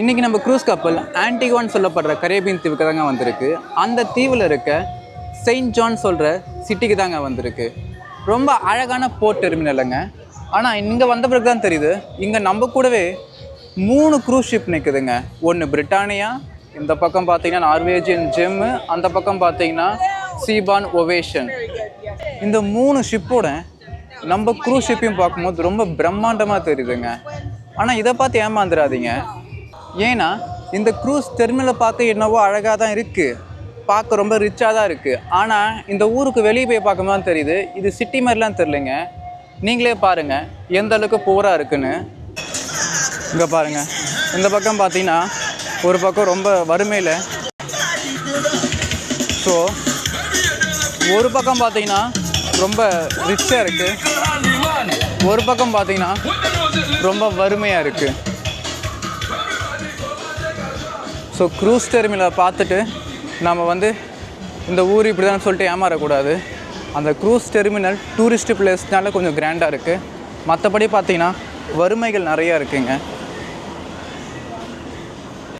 இன்றைக்கி நம்ம க்ரூஸ் கப்பல் ஆன்டிகான்னு சொல்லப்படுற கரேபியன் தீவுக்கு தாங்க வந்திருக்கு. அந்த தீவில் இருக்க செயின்ட் ஜான் சொல்கிற சிட்டிக்கு தாங்க வந்திருக்கு. ரொம்ப அழகான போர்ட் டெர்மினலுங்க ஆனால் இங்கே வந்த பிறகு தான் தெரியுது. இங்கே நம்ம கூடவே மூணு க்ரூஸ் ஷிப் நிற்குதுங்க ஒன்று பிரிட்டானியா இந்த பக்கம் பார்த்தீங்கன்னா நார்வேஜியன் ஜெம்மு அந்த பக்கம் பார்த்தீங்கன்னா சீபான் ஒவேஷன் இந்த மூணு ஷிப்போட நம்ம க்ரூஸ் ஷிப்பையும் பார்க்கும்போது ரொம்ப பிரம்மாண்டமாக தெரியுதுங்க. ஆனால் இதை பார்த்து ஏமாந்துடாதீங்க ஏன்னா இந்த க்ரூஸ் டெர்மினலை பார்க்க என்னவோ அழகாக தான் இருக்குது பார்க்க ரொம்ப ரிச்சாக தான் இருக்குது ஆனால் இந்த ஊருக்கு வெளியே போய் பார்க்கும்போது தான் தெரியுது இது சிட்டி மாதிரிலாம் தெரிலங்க நீங்களே பாருங்கள் எந்த அளவுக்கு பூராக இருக்குன்னு. இங்கே பாருங்கள் இந்த பக்கம் பார்த்தீங்கன்னா ஒரு பக்கம் ரொம்ப வறுமையில். ஸோ ஒரு பக்கம் பார்த்தீங்கன்னா ரொம்ப ரிச்சாக இருக்குது ஒரு பக்கம் பார்த்தீங்கன்னா ரொம்ப வறுமையாக இருக்குது ஸோ க்ரூஸ் டெர்மினலை பார்த்துட்டு நம்ம வந்து இந்த ஊர் இப்படி தான் சொல்லிட்டு ஏமாறக்கூடாது. அந்த க்ரூஸ் டெர்மினல் டூரிஸ்ட் பிளேஸ்னால கொஞ்சம் கிராண்டாக இருக்குது மற்றபடி பார்த்தீங்கன்னா வறுமைகள் நிறையா இருக்குங்க.